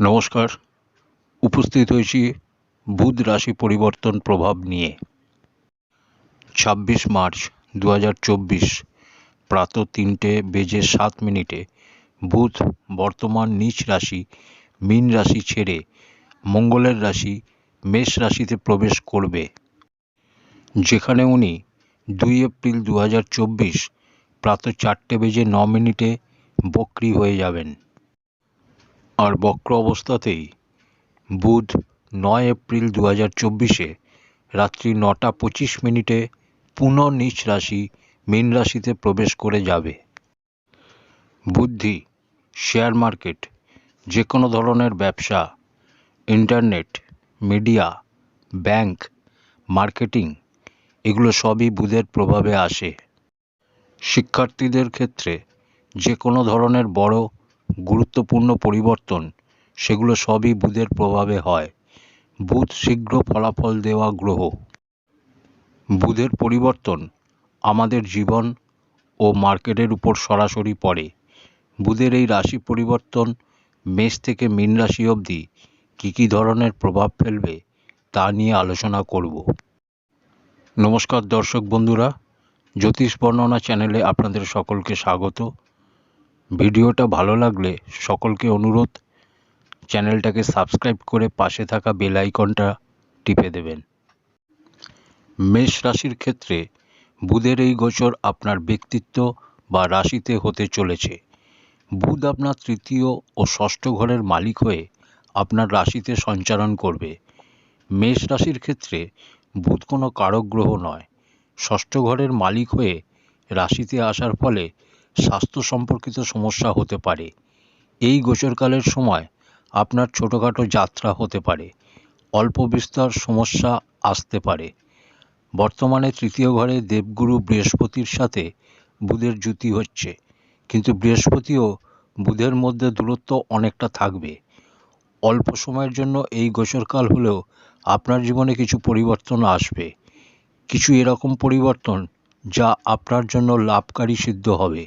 নমস্কার। উপস্থিত হয়েছি বুধ রাশি পরিবর্তন প্রভাব নিয়ে। ছাব্বিশ মার্চ দু হাজার চব্বিশ, প্রাত তিনটে বেজে সাত মিনিটে বুধ বর্তমান নিচ রাশি, মীন রাশি ছেড়ে মঙ্গলের রাশি, মেষ রাশিতে প্রবেশ করবে। যেখানে উনি দুই এপ্রিল দু হাজার চব্বিশ, প্রাত চারটে বেজে ন মিনিটে বক্রি হয়ে যাবেন। আর বক্র অবস্থাতেই বুধ নয় এপ্রিল দু হাজার চব্বিশে রাত্রি নটা পঁচিশ মিনিটে পুনঃ নিচ রাশি, মীন রাশিতে প্রবেশ করে যাবে। বুদ্ধি, শেয়ার মার্কেট যে কোনো ধরনের ব্যবসা, ইন্টারনেট, মিডিয়া, ব্যাংক, মার্কেটিং, এগুলো সবই বুধের প্রভাবে আসে। শিক্ষার্থীদের ক্ষেত্রে যে কোনো ধরনের বড় গুরুত্বপূর্ণ পরিবর্তন, সেগুলো সবই বুধের প্রভাবে হয়। বুধ শীঘ্র ফলাফল দেওয়া গ্রহ। বুধের পরিবর্তন আমাদের জীবন ও মার্কেটের উপর সরাসরি পড়ে। বুধের এই রাশি পরিবর্তন মেষ থেকে মীন রাশি অবধি কী কী ধরনের প্রভাব ফেলবে তা নিয়ে আলোচনা করব। নমস্কার দর্শক বন্ধুরা, জ্যোতিষ বর্ণনা চ্যানেলে আপনাদের সকলকে স্বাগত। ভিডিওটা ভালো লাগলে সকলকে অনুরোধ, চ্যানেলটাকে সাবস্ক্রাইব করে পাশে থাকা বেল আইকনটা টিপে দেবেন। মেষ রাশির ক্ষেত্রে বুধের এই গোচর আপনার ব্যক্তিত্ব বা রাশিতে হতে চলেছে। বুধ আপনার তৃতীয় ও ষষ্ঠ ঘরের মালিক হয়ে আপনার রাশিতে সঞ্চারণ করবে। মেষ রাশির ক্ষেত্রে বুধ কোনো কারক গ্রহ নয়। ষষ্ঠ ঘরের মালিক হয়ে রাশিতে আসার ফলে স্বাস্থ্য সম্পর্কিত সমস্যা হতে পারে। এই গোচরকালের সময় আপনার ছোটোখাটো যাত্রা হতে পারে। অল্প বিস্তর সমস্যা আসতে পারে। বর্তমানে তৃতীয় ঘরে দেবগুরু বৃহস্পতির সাথে বুধের জুতি হচ্ছে। কিন্তু বৃহস্পতিও বুধের মধ্যে দূরত্ব অনেকটা থাকবে। অল্প সময়ের জন্য এই গোচরকাল হলেও আপনার জীবনে কিছু পরিবর্তন আসবে। কিছু এরকম পরিবর্তন যা আপনার জন্য লাভকারী সিদ্ধ হবে।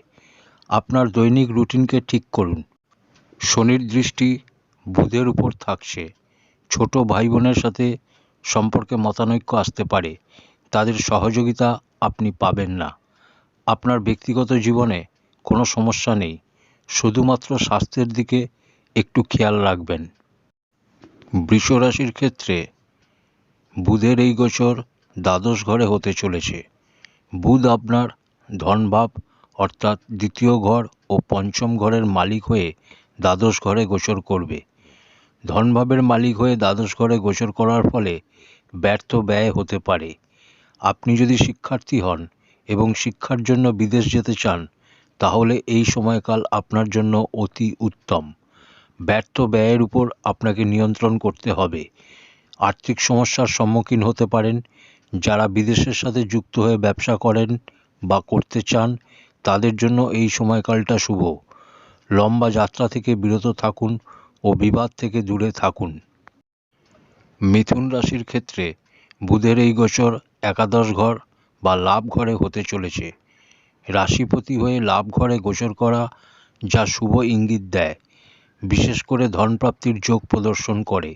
আপনার দৈনিক রুটিনকে ঠিক করুন। শনির দৃষ্টি বুধের উপর থাকছে। ছোট ভাই বোনের সাথে সম্পর্কে মতানৈক্য আসতে পারে। তাদের সহযোগিতা আপনি পাবেন না। আপনার ব্যক্তিগত জীবনে কোনো সমস্যা নেই। শুধুমাত্র স্বাস্থ্যের দিকে একটু খেয়াল রাখবেন। বৃষ রাশির ক্ষেত্রে বুধের এই গোচর দ্বাদশ ঘরে হতে চলেছে। বুধ আপনার ধনভাব অর্থাৎ দ্বিতীয় ঘর ও পঞ্চম ঘরের মালিক হয়ে দ্বাদশ ঘরে গোচর করবে। ধনভাবের মালিক হয়ে দ্বাদশ ঘরে গোচর করার ফলে ব্যর্থ ব্যয় হতে পারে। আপনি যদি শিক্ষার্থী হন এবং শিক্ষার জন্য বিদেশ যেতে চান, তাহলে এই সময়কাল আপনার জন্য অতি উত্তম। ব্যর্থ ব্যয়ের উপর আপনাকে নিয়ন্ত্রণ করতে হবে। আর্থিক সমস্যার সম্মুখীন হতে পারেন। যারা বিদেশের সাথে যুক্ত হয়ে ব্যবসা করেন বা করতে চান তাদের জন্য এই সময়কালটা শুভ। লম্বা যাত্রা থেকে বিরত থাকুন ও বিবাদ থেকে দূরে থাকুন। মিথুন রাশির ক্ষেত্রে বুধের এই গোচর একাদশ ঘর বা লাভ ঘরে হতে চলেছে। রাশিপতি হয়ে লাভ ঘরে গোচর করা যা শুভ ইঙ্গিত দেয়, বিশেষ করে ধনপ্রাপ্তির যোগ প্রদর্শন করে।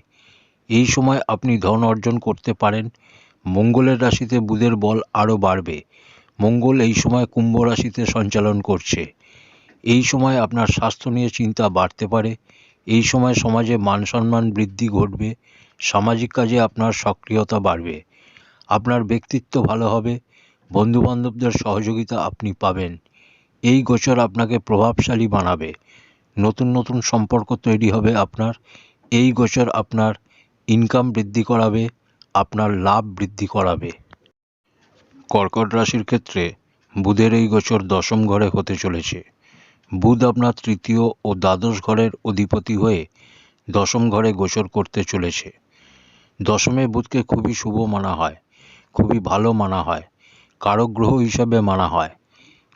এই সময় আপনি ধন অর্জন করতে পারেন। মঙ্গলের রাশিতে বুধের বল আরও বাড়বে। মঙ্গল এই সময় কুম্ভ রাশিতে সঞ্চালন করছে। এই সময় আপনার স্বাস্থ্য নিয়ে চিন্তা বাড়তে পারে। এই সময় সমাজে মান সম্মান বৃদ্ধি ঘটবে। সামাজিক কাজে আপনার সক্রিয়তা বাড়বে। আপনার ব্যক্তিত্ব ভালো হবে। বন্ধুবান্ধবদের সহযোগিতা আপনি পাবেন। এই গোচর আপনাকে প্রভাবশালী বানাবে। নতুন নতুন সম্পর্ক তৈরি হবে আপনার। এই গোচর আপনার ইনকাম বৃদ্ধি করাবে। আপনার লাভ বৃদ্ধি করাবে। কর্কট রাশির ক্ষেত্রে বুধের এই গোচর দশম ঘরে হতে চলেছে। বুধ আপনার তৃতীয় ও দ্বাদশ ঘরের অধিপতি হয়ে দশম ঘরে গোচর করতে চলেছে। দশমে বুধকে খুবই শুভ মানা হয়, খুবই ভালো মানা হয়, কারক গ্রহ হিসাবে মানা হয়।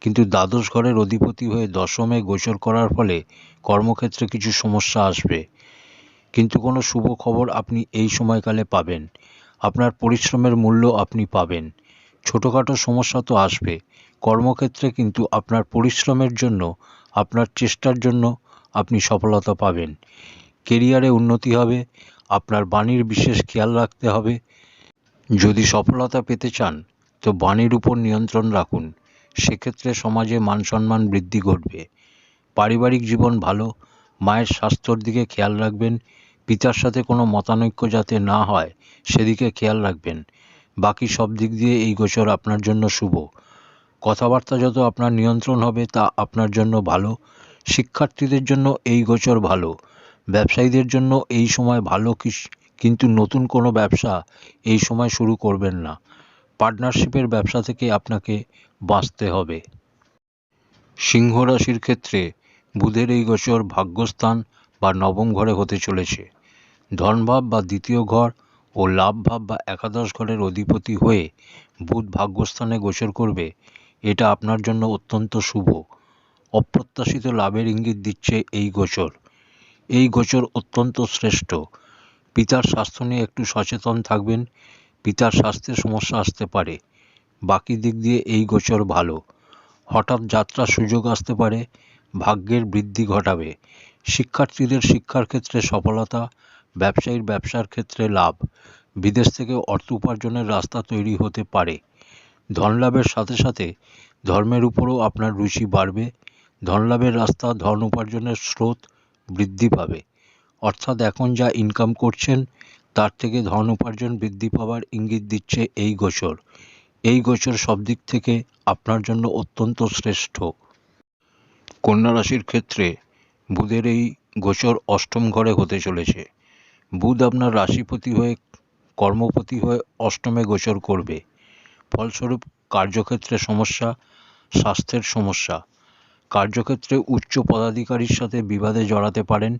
কিন্তু দ্বাদশ ঘরের অধিপতি হয়ে দশমে গোচর করার ফলে কর্মক্ষেত্রে কিছু সমস্যা আসবে। কিন্তু কোনো শুভ খবর আপনি এই সময়কালে পাবেন। আপনার পরিশ্রমের মূল্য আপনি পাবেন। ছোটোখাটো সমস্যা তো আসবে। কর্মক্ষেত্রে কিন্তু আপনার পরিশ্রমের জন্য, আপনার চেষ্টার জন্য আপনি সফলতা পাবেন। কেরিয়ারে উন্নতি হবে, আপনার বাণীর বিশেষ খেয়াল রাখতে হবে। যদি সফলতা পেতে চান, তো বাণীর উপর নিয়ন্ত্রণ রাখুন। সেক্ষেত্রে সমাজে মান সম্মান বৃদ্ধি ঘটবে। পারিবারিক জীবন ভালো, মায়ের স্বাস্থ্যর দিকে খেয়াল রাখবেন, পিতার সাথে কোনো মতানৈক্য যাতে না হয়, সেদিকে খেয়াল রাখবেন। বাকি সব দিক দিয়ে এই গোচর আপনার জন্য শুভ। কথাবার্তা যত আপনার নিয়ন্ত্রণ হবে তা আপনার জন্য ভালো। শিক্ষার্থীদের জন্য এই গোচর ভালো। ব্যবসায়ীদের জন্য এই সময় ভালো কিন্তু নতুন কোনো ব্যবসা এই সময় শুরু করবেন না। পার্টনারশিপের ব্যবসা থেকে আপনাকে বাঁচতে হবে। সিংহ রাশির ক্ষেত্রে বুধের এই গোচর ভাগ্যস্থান বা নবম ঘরে হতে চলেছে। ধনভাব বা দ্বিতীয় ঘর ও লাভ ভাব বা একাদশ ঘরের অধিপতি হয়ে বুধ ভাগ্যস্থানে গোচর করবে, এটা আপনার জন্য অত্যন্ত শুভ। অপ্রত্যাশিত লাভের ইঙ্গিত দিচ্ছে এই গোচর। এই গোচর অত্যন্ত শ্রেষ্ঠ। পিতার স্বাস্থ্য নিয়ে একটু সচেতন থাকবেন, পিতার স্বাস্থ্যের সমস্যা আসতে পারে। বাকি দিক দিয়ে এই গোচর ভালো। হঠাৎ যাত্রার সুযোগ আসতে পারে, ভাগ্যের বৃদ্ধি ঘটাবে। শিক্ষার্থীদের শিক্ষার ক্ষেত্রে সফলতা ব্যবসায়ীর ব্যবসার ক্ষেত্রে লাভ। বিদেশ থেকে অর্থ উপার্জনের রাস্তা তৈরি হতে পারে। ধনলাভের সাথে সাথে ধর্মের উপরও আপনার রুচি বাড়বে। ধনলাভের রাস্তা ধন উপার্জনের স্রোত বৃদ্ধি পাবে। অর্থাৎ এখন যা ইনকাম করছেন, তার থেকে ধন উপার্জন বৃদ্ধি পাওয়ার ইঙ্গিত দিচ্ছে এই গোচর। এই গোচর সব দিক থেকে আপনার জন্য অত্যন্ত শ্রেষ্ঠ। কন্যা রাশির ক্ষেত্রে বুধের এই গোচর অষ্টম ঘরে হতে চলেছে। বুধ আপনার রাশিপতি হয়ে, কর্মপতি হয়ে অষ্টমে গোচর করবে। ফলস্বরূপ কার্যক্ষেত্রে সমস্যা, স্বাস্থ্যের সমস্যা। কার্যক্ষেত্রে উচ্চ পদাধিকারীর সাথে বিবাদে জড়াতে পারেন।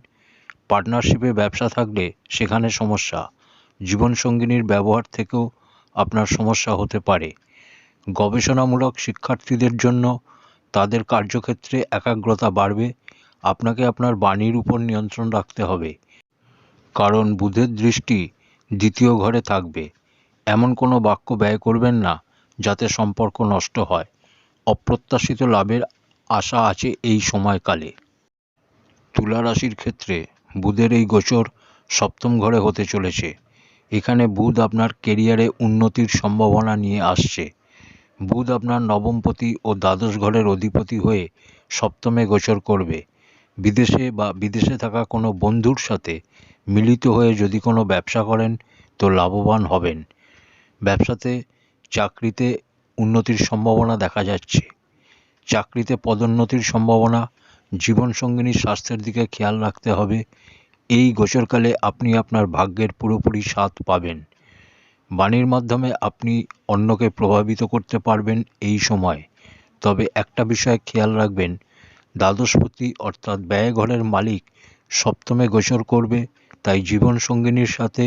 পার্টনারশিপে ব্যবসা থাকলে সেখানে সমস্যা। জীবনসঙ্গিনীর ব্যবহার থেকেও আপনার সমস্যা হতে পারে। গবেষণামূলক শিক্ষার্থীদের জন্য তাদের কার্যক্ষেত্রে একাগ্রতা বাড়বে। আপনাকে আপনার বাণীর উপর নিয়ন্ত্রণ রাখতে হবে। কারণ বুধের দৃষ্টি দ্বিতীয় ঘরে থাকবে। এমন কোনো বাক্য ব্যয় করবেন না, যাতে সম্পর্ক নষ্ট হয়। অপ্রত্যাশিত লাভের আশা আছে এই সময়কালে। তুলা রাশির ক্ষেত্রে বুধের এই গোচর সপ্তম ঘরে হতে চলেছে। এখানে বুধ আপনার কেরিয়ারে উন্নতির সম্ভাবনা নিয়ে আসছে। বুধ আপনার নবমপতি ও দ্বাদশ ঘরের অধিপতি হয়ে সপ্তমে গোচর করবে। বিদেশে বা বিদেশে থাকা কোনো বন্ধুর সাথে মিলিত হয়ে যদি কোনো ব্যবসা করেন, তো লাভবান হবেন। ব্যবসাতে, চাকরিতে উন্নতির সম্ভাবনা দেখা যাচ্ছে। চাকরিতে পদোন্নতির সম্ভাবনা, জীবনসঙ্গিনীর স্বাস্থ্যের দিকে খেয়াল রাখতে হবে। এই গোচরকালে আপনি আপনার ভাগ্যের পুরোপুরি স্বাদ পাবেন। বাণীর মাধ্যমে আপনি অন্যকে প্রভাবিত করতে পারবেন এই সময়। তবে একটা বিষয় খেয়াল রাখবেন দ্বাদশপতি অর্থাৎ ব্যয়ঘরের মালিক সপ্তমে গোচর করবে তাই জীবনসঙ্গিনীর সাথে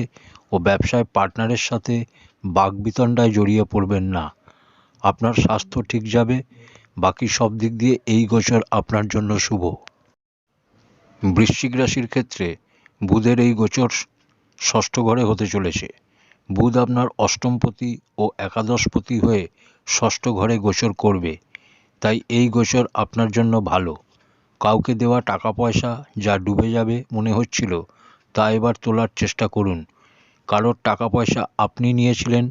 ও ব্যবসায় পার্টনারের সাথে বাগবিতণ্ডায় জড়িয়ে পড়বেন না। আপনার স্বাস্থ্য ঠিক যাবে, বাকি সব দিক দিয়ে এই গোচর আপনার জন্য শুভ। বৃশ্চিক রাশির ক্ষেত্রে বুধের এই গোচর ষষ্ঠ ঘরে হতে চলেছে। বুধ আপনার অষ্টমপতি ও একাদশপতি হয়ে ষষ্ঠ ঘরে গোচর করবে। তাই এই গোচর আপনার জন্য ভালো। কাউকে দেওয়া টাকা পয়সা যা ডুবে যাবে মনে হচ্ছিল তা এবার তোলার চেষ্টা করুন। কারোর টাকা পয়সা আপনি নিয়েছিলেন,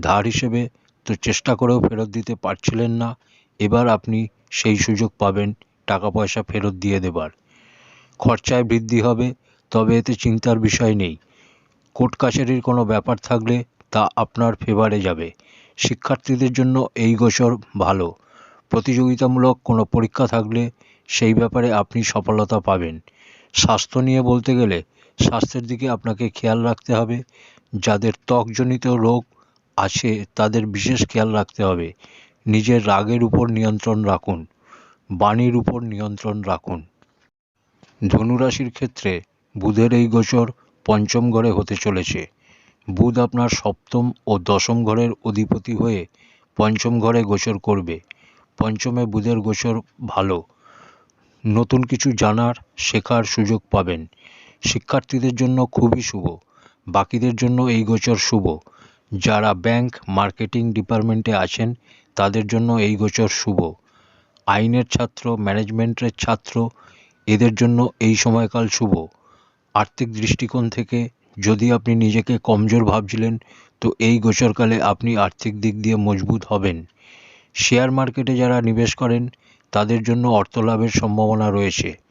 ধার হিসেবে তো চেষ্টা করেও ফেরত দিতে পারছিলেন না, এবার আপনি সেই সুযোগ পাবেন টাকা পয়সা ফেরত দিয়ে দেবার। খরচায় বৃদ্ধি হবে, তবে এতে চিন্তার বিষয় নেই। কোর্ট কাছারির কোনো ব্যাপার থাকলে তা আপনার ফেভারে যাবে। শিক্ষার্থীদের জন্য এই গোচর ভালো। প্রতিযোগিতামূলক কোনো পরীক্ষা থাকলে সেই ব্যাপারে আপনি সফলতা পাবেন। স্বাস্থ্য নিয়ে বলতে গেলে স্বাস্থ্যের দিকে আপনাকে খেয়াল রাখতে হবে। যাদের ত্বকজনিত রোগ আছে, তাদের বিশেষ খেয়াল রাখতে হবে। নিজের রাগের উপর নিয়ন্ত্রণ রাখুন। বাণীর উপর নিয়ন্ত্রণ রাখুন। ধনুরাশির ক্ষেত্রে বুধের এই গোচর পঞ্চম ঘরে হতে চলেছে। বুধ আপনার সপ্তম ও দশম ঘরের অধিপতি হয়ে পঞ্চম ঘরে গোচর করবে। পঞ্চমে বুধের গোচর ভালো। নতুন কিছু জানার, শেখার সুযোগ পাবেন। শিক্ষার্থীদের জন্য খুবই শুভ। বাকিদের জন্য এই গোচর শুভ। যারা ব্যাংক, মার্কেটিং ডিপার্টমেন্টে আছেন, তাদের জন্য এই গোচর শুভ। আইনের ছাত্র, ম্যানেজমেন্টের ছাত্র, এদের জন্য এই সময়কাল শুভ। আর্থিক দৃষ্টিকোণ থেকে যদি আপনি নিজেকে কমজোর ভাবছিলেন, তো এই গোচরকালে আপনি আর্থিক দিক দিয়ে মজবুত হবেন। শেয়ার মার্কেটে যারা নিবেশ করেন, তাদের জন্য অর্থলাভের সম্ভাবনা রয়েছে।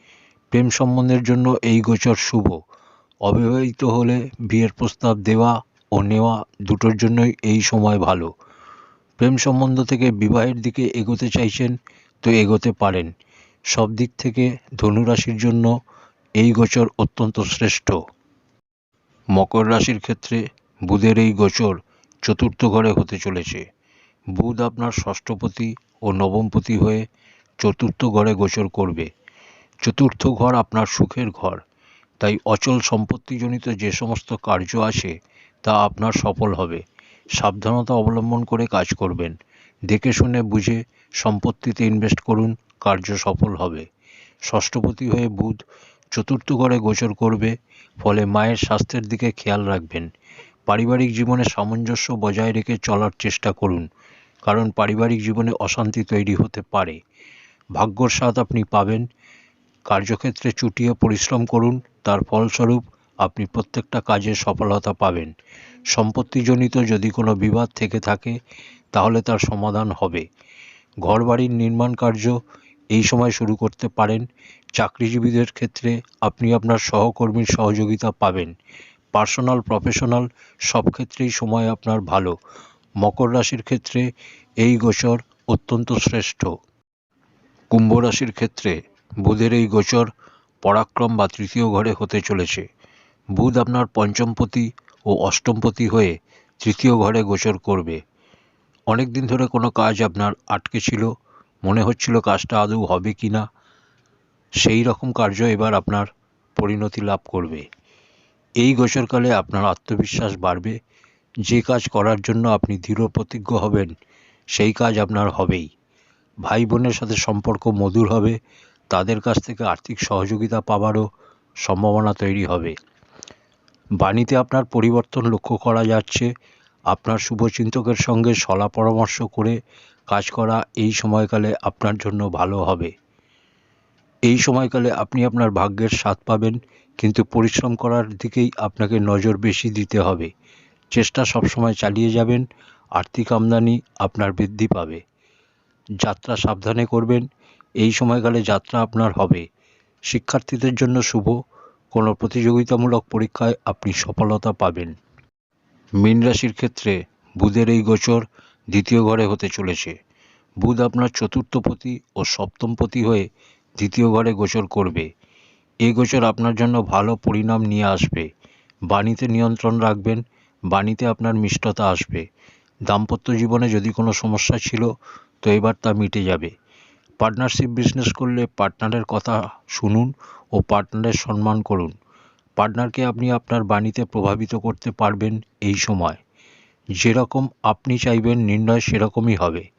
প্রেম সম্বন্ধের জন্য এই গোচর শুভ। অবিবাহিত হলে বিয়ের প্রস্তাব দেওয়া ও নেওয়া দুটোর জন্যই এই সময় ভালো। প্রেম সম্বন্ধ থেকে বিবাহের দিকে এগোতে চাইছেন তো এগোতে পারেন। সব দিক থেকে ধনুরাশির জন্য এই গোচর অত্যন্ত শ্রেষ্ঠ। মকর রাশির ক্ষেত্রে বুধের এই গোচর চতুর্থ ঘরে হতে চলেছে। বুধ আপনার ষষ্ঠপতি ও নবমপতি হয়ে চতুর্থ ঘরে গোচর করবে। চতুর্থ ঘর আপনার সুখের ঘর। তাই অচল সম্পত্তিজনিত যে সমস্ত কার্য আছে, তা আপনার সফল হবে। সাবধানতা অবলম্বন করে কাজ করবেন। দেখে শুনে বুঝে সম্পত্তিতে ইনভেস্ট করুন, কার্য সফল হবে। ষষ্ঠপতি হয়ে বুধ চতুর্থ ঘরে গোচর করবে, ফলে মায়ের স্বাস্থ্যের দিকে খেয়াল রাখবেন। পারিবারিক জীবনে সামঞ্জস্য বজায় রেখে চলার চেষ্টা করুন, কারণ পারিবারিক জীবনে অশান্তি তৈরি হতে পারে। ভাগ্যর স্বাদ আপনি পাবেন কার্যক্ষেত্রে চুটিয়ে পরিশ্রম করুন, তার ফলস্বরূপ আপনি প্রত্যেকটা কাজে সফলতা পাবেন। সম্পত্তিজনিত যদি কোনো বিবাদ থেকে থাকে, তাহলে তার সমাধান হবে। ঘরবাড়ির নির্মাণ কার্য এই সময় শুরু করতে পারেন। চাকরিজীবীদের ক্ষেত্রে আপনি আপনার সহকর্মীর সহযোগিতা পাবেন। পার্সোনাল, প্রফেশনাল, সব ক্ষেত্রেই সময় আপনার ভালো। মকর রাশির ক্ষেত্রে এই গোচর অত্যন্ত শ্রেষ্ঠ। কুম্ভ রাশির ক্ষেত্রে বুধের এই গোচর পরাক্রম বা তৃতীয় ঘরে হতে চলেছে। বুধ আপনার পঞ্চমপতি ও অষ্টমপতি হয়ে তৃতীয় ঘরে গোচর করবে। অনেক দিন ধরে কোনো কাজ আপনার আটকে ছিল, মনে হচ্ছিল কাজটা আদৌ হবে কি না? সেই রকম কার্য এবার আপনার পরিণতি লাভ করবে। এই গোচরকালে আপনার আত্মবিশ্বাস বাড়বে। যে কাজ করার জন্য আপনি দৃঢ় প্রতিজ্ঞ হবেন, সেই কাজ আপনার হবেই। ভাই বোনের সাথে সম্পর্ক মধুর হবে তাদের কাছ থেকে আর্থিক সহযোগিতা পাওয়ারও সম্ভাবনা তৈরি হবে। বাণীতে আপনার পরিবর্তন লক্ষ্য করা যাচ্ছে। আপনার শুভচিন্তকের সঙ্গে সলা পরামর্শ করে কাজ করা এই সময়কালে আপনার জন্য ভালো হবে। এই সময়কালে আপনি আপনার ভাগ্যের স্বাদ পাবেন, কিন্তু পরিশ্রম করার দিকেই আপনাকে নজর বেশি দিতে হবে। চেষ্টা সবসময় চালিয়ে যাবেন, আর্থিক আমদানি আপনার বৃদ্ধি পাবে। যাত্রা সাবধানে করবেন এই সময়কালে যাত্রা আপনার হবে। শিক্ষার্থীদের জন্য শুভ। কোনো প্রতিযোগিতামূলক পরীক্ষায় আপনি সফলতা পাবেন। মীন রাশির ক্ষেত্রে বুধের এই গোচর দ্বিতীয় ঘরে হতে চলেছে। বুধ আপনার চতুর্থপতি ও সপ্তমপতি হয়ে দ্বিতীয় ঘরে গোচর করবে। এই গোচর আপনার জন্য ভালো পরিণাম নিয়ে আসবে। বাণীতে নিয়ন্ত্রণ রাখবেন। বাণীতে আপনার মিষ্টতা আসবে। দাম্পত্য জীবনে যদি কোনো সমস্যা ছিল, তো এবার তা মিটে যাবে। পার্টনারশিপ বিজনেস করলে পার্টনারের কথা শুনুন ও পার্টনারের সম্মান করুন। পার্টনারকে আপনি আপনার বাণীতে প্রভাবিত করতে পারবেন এই সময়। যেরকম আপনি চাইবেন নির্ণয় সেরকমই হবে।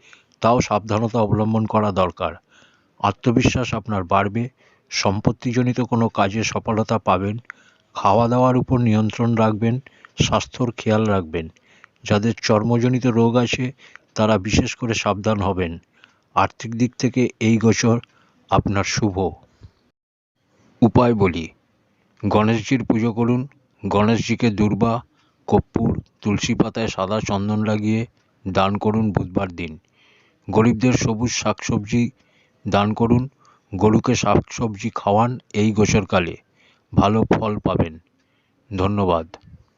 তাও সাবধানতা অবলম্বন করা দরকার। আত্মবিশ্বাস আপনার বাড়বে। সম্পত্তিজনিত কোনো কাজে সফলতা পাবেন। খাওয়া দাওয়ার উপর নিয়ন্ত্রণ রাখবেন। স্বাস্থ্যর খেয়াল রাখবেন। যাদের চর্মজনিত রোগ আছে, তারা বিশেষ করে সাবধান হবেন। আর্থিক দিক থেকে এই গোচর আপনার শুভ। উপায় বলি, গণেশজির পুজো করুন। গণেশজিকে দুর্বা কর্পূর তুলসী পাতায় সাদা চন্দন লাগিয়ে দান করুন বুধবার দিন। গরিবদের সবুজ শাকসবজি দান করুন। গরুকে শাকসবজি খাওয়ান এই গোচরকালে। ভালো ফল পাবেন। ধন্যবাদ।